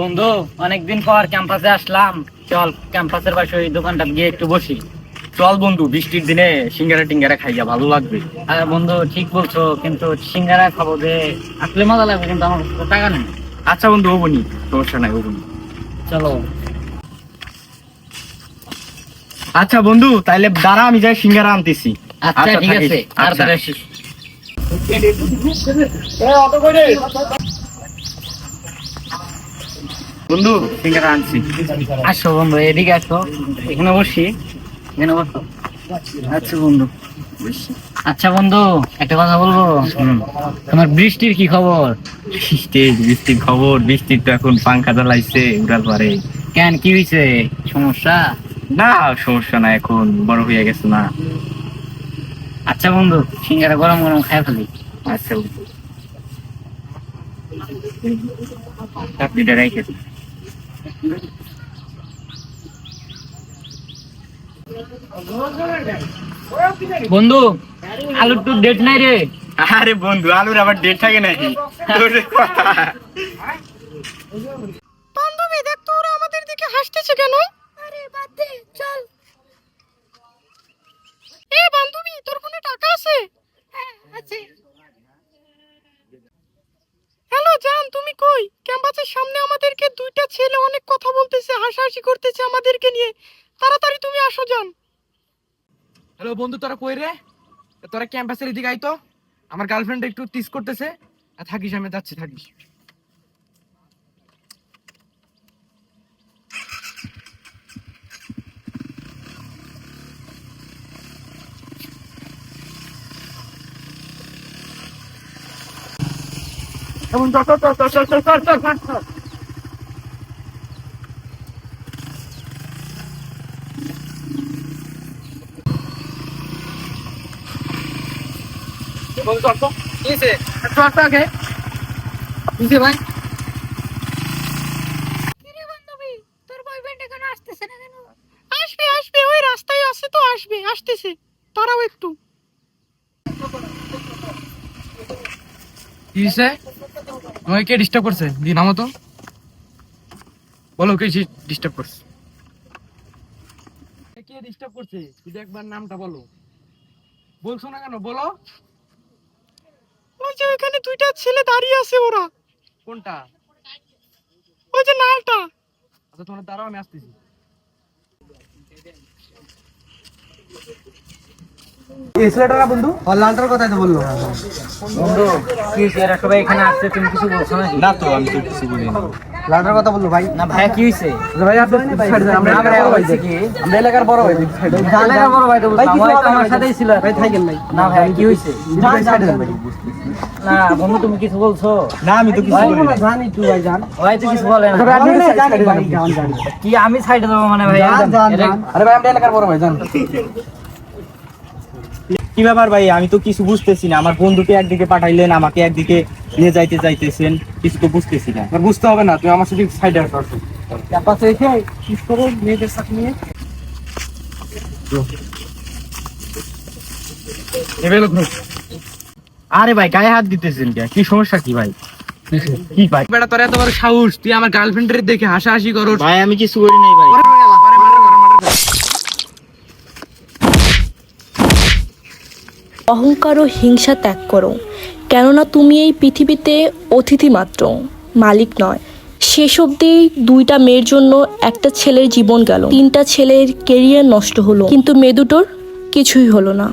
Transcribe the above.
বন্ধু অনেকদিন পর ক্যাম্পাসে আসলাম। চল ক্যাম্পাসের পাশে ওই দোকানটা গিয়ে একটু বসি। চল বন্ধু বৃষ্টির দিনে সিঙ্গারা টিঙ্গারা খাইয়া ভালো লাগবে। আরে বন্ধু ঠিক বলছো কিন্তু সিঙ্গারা খাব যে আসলে মজা লাগবে কিন্তু আমার টাকা নেই। আচ্ছা বন্ধু হবনি সমস্যা নাই হবনি চলো। আচ্ছা বন্ধু তাইলে দাঁড়া আমি যাই সিঙ্গারা আনতেছি। আচ্ছা ঠিক থাকিস। আছে আচ্ছা। তাড়াতাড়ি আসিস বন্ধু সিঙ্গারা আনছি। আসো বন্ধু এদিকে আসো। এখানে বসি। এখানে বসো। আচ্ছা বন্ধু। আচ্ছা বন্ধু একটা কথা বলব? তোমার বৃষ্টির কি খবর? বৃষ্টির বৃষ্টির খবর বৃষ্টির তো এখন পাঙ্খা চালাইছে উড়ার পারে। কেন কি হয়েছে সমস্যা? না সমস্যা না এখন বড় হয়ে গেছে না। আচ্ছা বন্ধু সিঙ্গারা গরম গরম খাই ফেলি। আচ্ছা বন্ধু। রেখে। বন্ধু আলুর তো ডেট নাই রে। আরে বন্ধু আলুর আবার ডেট থাকে নাকি? তোর। বান্ধবী দেখ তো ওরা আমাদের দিকে হাসতেছে কেন? আরে বাদ দে চল। এ বান্ধবী তোর ফোনে টাকা আছে? হ্যাঁ আছে হ্যালো জান তুমি কই? ক্যাম্পাসের সামনে আমাদেরকে দুইটা ছেলে অনেক কথা বলতেছে, হাসাহাসি করতেছে আমাদেরকে নিয়ে। তাড়াতাড়ি তুমি আসো যান হ্যালো বন্ধু, তোরা কই রে? তোরা ক্যাম্পাসের এদিকে আইতো আমার গার্লফ্রেন্ড একটু টিস করতেছে। থাকিস, আমি যাচ্ছি, থাকিস। কিরে বান্ধবী তোর বয়ফ্রেন্ড এখানে আসতেছে না কেন? আসবে আসবে ওই রাস্তায় আছে তো আসবে আসতেছে। দাঁড়াও একটু। কি হইছে? কে ডিস্টার্ব করছে? দি নামো তো। বলো কে ডিস্টার্ব করছে? কে ডিস্টার্ব করছে? যদি একবার নামটা বলো। বলছো না কেন? বলো। ওই যে ওখানে দুইটা ছেলে দাঁড়িয়ে আছে ওরা। কোনটা? ওই যে নালটা আচ্ছা তোমার দাঁড়াও আমি আসতেছি। এই বন্ধু? আর কথাই তো বলল। বন্ধু কি এরা সবাই এখানে আসছে তুমি কিছু বলছো নাকি? না তো আমি তো কিছু বলি না লালটার কথা বলল ভাই। না ভাইয়া কি হয়েছে ভাই আপনি সাইড আমরা না, ভাই, এলাকার বড় ভাই হয়েছে কি? আমরা এলাকার বড় ভাই সাইড বড় ভাই তো ভাই কিছু ওই তো হবে না, আমার সাথেই ছিল। ভাই থাকেন ভাই। না ভাই কি হয়েছে ভাই সাইড দেন ভাই না বন্ধু তুমি কিছু বলছো? না আমি তো কিছু বলি না জানি তুই ভাই জান। ভাই তো কিছু বলে না। কি আমি সাইডে দেবো মানে ভাই আরে ভাই আমরা এলাকার বড় ভাই জান। কি ব্যাপার ভাই? আমি তো কিছু বুঝতেছি না। আমার বন্ধুকে একদিকে পাঠাইলেন আমাকে একদিকে নিয়ে যাইতে যাইতেছেন। কিছু তো বুঝতেছি না। আর বুঝতে হবে না তুই আমার সাথে সাইডে আসো ক্যাম্পাসে এসে কিস করো মেয়েদের সাথে নিয়ে। আরে ভাই গায়ে হাত দিতেছেন কে কি সমস্যা কি ভাই? কি ভাই? বেটা তোর এত বড় সাহস তুই আমার গার্লফ্রেন্ডের দেখে হাসাহাসি করো ভাই আমি কিছু করি নাই ভাই অহংকার ও হিংসা ত্যাগ করো। কেননা তুমি এই পৃথিবীতে অতিথি মাত্র, মালিক নয়। শেষ অবধি দুইটা মেয়ের জন্য একটা ছেলের জীবন গেল। তিনটা ছেলের কেরিয়ার নষ্ট হলো। কিন্তু মেয়ে দুটোর কিছুই হলো না।